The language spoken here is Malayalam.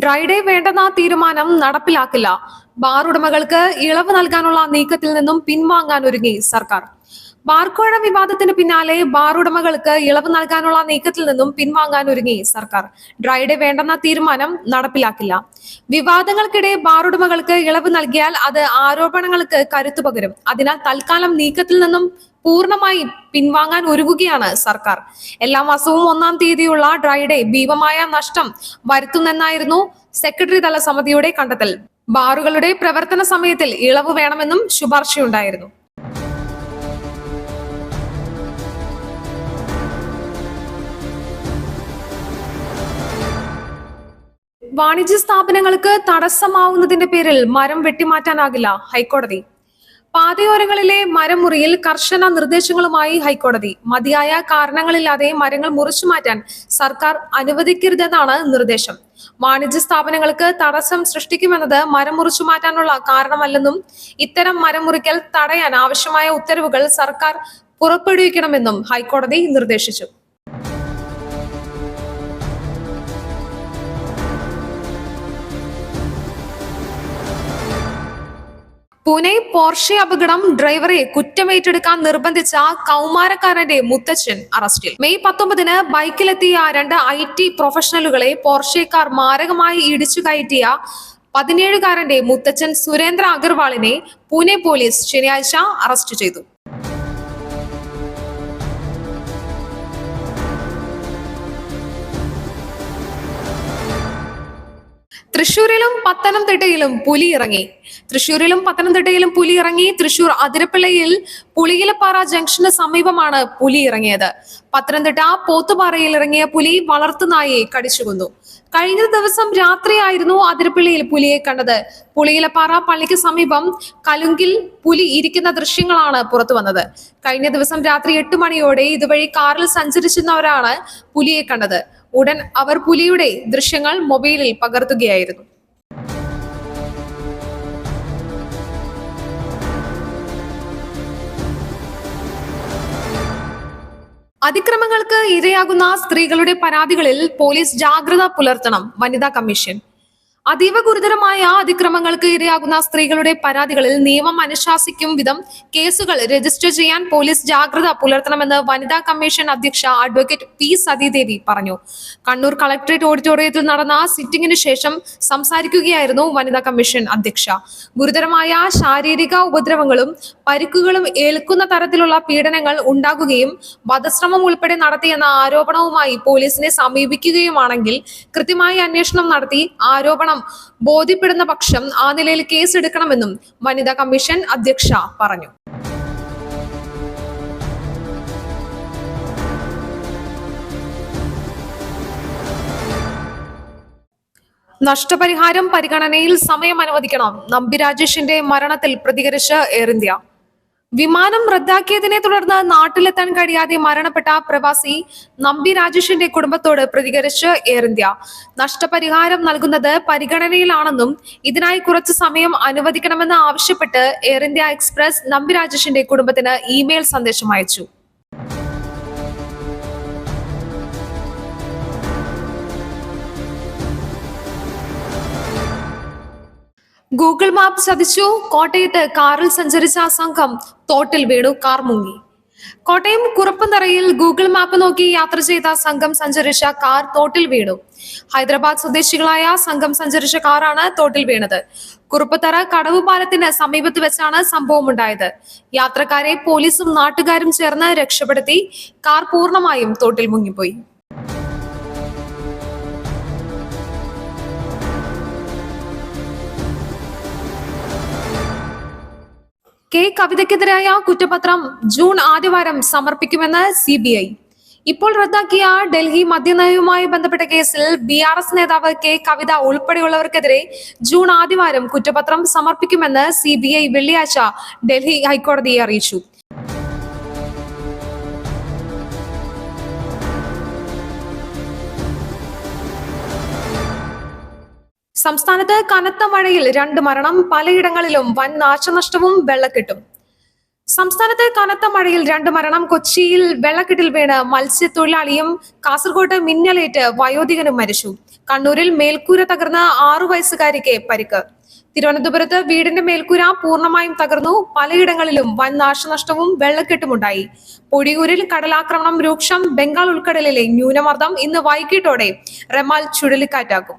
Dry day വേണ്ടെന്ന തീരുമാനം നടപ്പിലാക്കില്ല. ബാർ ഉടമകൾക്ക് ഇളവ് നൽകാനുള്ള നീക്കത്തിൽ നിന്നും പിൻവാങ്ങാൻ ഒരുങ്ങി സർക്കാർ. ബാർക്കോഴ വിവാദത്തിന് പിന്നാലെ ബാർ ഉടമകൾക്ക് ഇളവ് നൽകാനുള്ള നീക്കത്തിൽ നിന്നും പിൻവാങ്ങാൻ ഒരുങ്ങി സർക്കാർ. ഡ്രൈഡേ വേണ്ടെന്ന തീരുമാനം നടപ്പിലാക്കില്ല. വിവാദങ്ങൾക്കിടെ ബാർ ഉടമകൾക്ക് ഇളവ് നൽകിയാൽ അത് ആരോപണങ്ങൾക്ക് കരുത്തു പകരും. അതിനാൽ തൽക്കാലം നീക്കത്തിൽ നിന്നും പൂർണമായി പിൻവാങ്ങാൻ ഒരുങ്ങുകയാണ് സർക്കാർ. എല്ലാ മാസവും ഒന്നാം തീയതിയുള്ള ഡ്രൈഡേ ഭീമമായ നഷ്ടം വരുത്തുന്നെന്നായിരുന്നു സെക്രട്ടറി തല സമിതിയുടെ കണ്ടെത്തൽ. ബാറുകളുടെ പ്രവർത്തന സമയത്തിൽ ഇളവ് വേണമെന്നും ശുപാർശയുണ്ടായിരുന്നു. വാണിജ്യ സ്ഥാപനങ്ങൾക്ക് തടസ്സമാവുന്നതിന്റെ പേരിൽ മരം വെട്ടിമാറ്റാനാകില്ല ഹൈക്കോടതി. പാതയോരങ്ങളിലെ മരം മുറിയിൽ കർശന നിർദ്ദേശങ്ങളുമായി ഹൈക്കോടതി. മതിയായ കാരണങ്ങളില്ലാതെ മരങ്ങൾ മുറിച്ചു മാറ്റാൻ സർക്കാർ അനുവദിക്കരുതെന്നാണ് നിർദ്ദേശം. വാണിജ്യ സ്ഥാപനങ്ങൾക്ക് തടസ്സം സൃഷ്ടിക്കുമെന്നത് മരം മുറിച്ചു മാറ്റാനുള്ള കാരണമല്ലെന്നും ഇത്തരം മരം മുറിക്കൽ തടയാൻ ആവശ്യമായ ഉത്തരവുകൾ സർക്കാർ പുറപ്പെടുവിക്കണമെന്നും ഹൈക്കോടതി നിർദ്ദേശിച്ചു. പൂനെ പോർഷെ അപകടം ഡ്രൈവറെ കുറ്റമേറ്റെടുക്കാൻ നിർബന്ധിച്ച കൗമാരക്കാരന്റെ മുത്തച്ഛൻ അറസ്റ്റിൽ. മെയ് പത്തൊമ്പതിന് ബൈക്കിലെത്തിയ രണ്ട് ഐ ടി പ്രൊഫഷണലുകളെ പോർഷെക്കാർ മാരകമായി ഇടിച്ചു കയറ്റിയ പതിനേഴുകാരന്റെ മുത്തച്ഛൻ സുരേന്ദ്ര അഗർവാളിനെ പൂനെ പോലീസ് ശനിയാഴ്ച അറസ്റ്റ് ചെയ്തു. തൃശൂരിലും പത്തനംതിട്ടയിലും പുലി ഇറങ്ങി തൃശൂരിലും പത്തനംതിട്ടയിലും പുലി ഇറങ്ങി തൃശൂർ അതിരപ്പിള്ളയിൽ പുളിയിലപ്പാറ ജംഗ്ഷന് സമീപമാണ് പുലി ഇറങ്ങിയത് പത്തനംതിട്ട പോത്തുപാറയിൽ ഇറങ്ങിയ പുലി വളർത്തുനായെ കടിച്ചുകൊന്നു. കഴിഞ്ഞ ദിവസം രാത്രിയായിരുന്നു അതിരപ്പിള്ളിയിൽ പുലിയെ കണ്ടത്. പുളിയിലപ്പാറ പള്ളിക്ക് സമീപം കലുങ്കിൽ പുലി ഇരിക്കുന്ന ദൃശ്യങ്ങളാണ് പുറത്തു വന്നത്. കഴിഞ്ഞ ദിവസം രാത്രി എട്ട് മണിയോടെ ഇതുവഴി കാറിൽ സഞ്ചരിച്ചിരുന്നവരാണ് പുലിയെ കണ്ടത്. ഉടൻ അവർ പുലിയുടെ ദൃശ്യങ്ങൾ മൊബൈലിൽ പകർത്തുകയായിരുന്നു. അതിക്രമങ്ങൾക്ക് ഇരയാകുന്ന സ്ത്രീകളുടെ പരാതികളിൽ പോലീസ് ജാഗ്രത പുലർത്തണം വനിതാ കമ്മീഷൻ. അതീവ ഗുരുതരമായ അതിക്രമങ്ങൾക്ക് ഇരയാകുന്ന സ്ത്രീകളുടെ പരാതികളിൽ നിയമം അനുശാസിക്കും വിധം കേസുകൾ രജിസ്റ്റർ ചെയ്യാൻ പോലീസ് ജാഗ്രത പുലർത്തണമെന്ന് വനിതാ കമ്മീഷൻ അധ്യക്ഷ അഡ്വക്കേറ്റ് പി സതീദേവി പറഞ്ഞു. കണ്ണൂർ കളക്ടറേറ്റ് ഓഡിറ്റോറിയത്തിൽ നടന്ന സിറ്റിംഗിന് ശേഷം സംസാരിക്കുകയായിരുന്നു വനിതാ കമ്മീഷൻ അധ്യക്ഷ. ഗുരുതരമായ ശാരീരിക ഉപദ്രവങ്ങളും പരിക്കുകളും ഏൽക്കുന്ന തരത്തിലുള്ള പീഡനങ്ങൾ ഉണ്ടാകുകയും വധശ്രമം ഉൾപ്പെടെ നടത്തിയെന്ന ആരോപണവുമായി പോലീസിനെ സമീപിക്കുകയുമാണെങ്കിൽ കൃത്യമായി അന്വേഷണം നടത്തി ആരോപണം ബോധ്യപ്പെടുന്ന പക്ഷം ആ നിലയിൽ കേസെടുക്കണമെന്നും വനിതാ കമ്മീഷൻ അധ്യക്ഷ പറഞ്ഞു. നഷ്ടപരിഹാരം പരിഗണനയിൽ സമയം അനുവദിക്കണം. നമ്പി രാജേഷിന്റെ മരണത്തിൽ പ്രതികരിച്ച് എയർ ഇന്ത്യ. വിമാനം റദ്ദാക്കിയതിനെ തുടർന്ന് നാട്ടിലെത്താൻ കഴിയാതെ മരണപ്പെട്ട പ്രവാസി നമ്പി രാജേഷിന്റെ കുടുംബത്തോട് പ്രതികരിച്ച് എയർ ഇന്ത്യ. നഷ്ടപരിഹാരം നൽകുന്നത് പരിഗണനയിലാണെന്നും ഇതിനായി കുറച്ച് സമയം അനുവദിക്കണമെന്ന് ആവശ്യപ്പെട്ട് എയർ ഇന്ത്യ എക്സ്പ്രസ് നമ്പി രാജേഷിന്റെ കുടുംബത്തിന് ഇമെയിൽ സന്ദേശം അയച്ചു. ഗൂഗിൾ മാപ്പ് ചതിച്ചു. കോട്ടയത്ത് കാറിൽ സഞ്ചരിച്ച സംഘം തോട്ടിൽ വീണു കാർ മുങ്ങി. കോട്ടയം കുറുപ്പന്തറയിൽ ഗൂഗിൾ മാപ്പ് നോക്കി യാത്ര ചെയ്ത സംഘം സഞ്ചരിച്ച കാർ തോട്ടിൽ വീണു. ഹൈദരാബാദ് സ്വദേശികളായ സംഘം സഞ്ചരിച്ച കാറാണ് തോട്ടിൽ വീണത്. കുറുപ്പത്തറ കടവ് പാലത്തിന് സമീപത്ത് വെച്ചാണ് സംഭവം ഉണ്ടായത് യാത്രക്കാരെ പോലീസും നാട്ടുകാരും ചേർന്ന് രക്ഷപ്പെടുത്തി കാർ പൂർണമായും തോട്ടിൽ മുങ്ങിപ്പോയി. കെ കവിതയ്ക്കെതിരായ കുറ്റപത്രം ജൂൺ ആദ്യവാരം സമർപ്പിക്കുമെന്ന് സി ബി ഐ. ഇപ്പോൾ റദ്ദാക്കിയ ഡൽഹി മദ്യനയവുമായി ബന്ധപ്പെട്ട കേസിൽ ബി ആർ എസ് നേതാവ് കെ കവിത ഉൾപ്പെടെയുള്ളവർക്കെതിരെ ജൂൺ ആദ്യവാരം കുറ്റപത്രം സമർപ്പിക്കുമെന്ന് സി ബി ഐ വെള്ളിയാഴ്ച ഡൽഹി ഹൈക്കോടതിയെ അറിയിച്ചു. സംസ്ഥാനത്ത് കനത്ത മഴയിൽ രണ്ട് മരണം പലയിടങ്ങളിലും വൻ നാശനഷ്ടവും വെള്ളക്കെട്ടും. സംസ്ഥാനത്ത് കനത്ത മഴയിൽ രണ്ട് മരണം കൊച്ചിയിൽ വെള്ളക്കെട്ടിൽ വീണ് മത്സ്യത്തൊഴിലാളിയും കാസർഗോഡ് മിന്നലേറ്റ് വയോധികനും മരിച്ചു. കണ്ണൂരിൽ മേൽക്കൂര തകർന്ന ആറു വയസ്സുകാരിക്ക് പരിക്ക്. തിരുവനന്തപുരത്ത് വീടിന്റെ മേൽക്കൂര പൂർണമായും തകർന്നു പലയിടങ്ങളിലും വൻ നാശനഷ്ടവും വെള്ളക്കെട്ടുമുണ്ടായി. പൊടിയൂരിൽ കടലാക്രമണം രൂക്ഷം ബംഗാൾ ഉൾക്കടലിലെ ന്യൂനമർദ്ദം ഇന്ന് വൈകിട്ടോടെ റെമാൽ ചുഴലിക്കാറ്റാകും.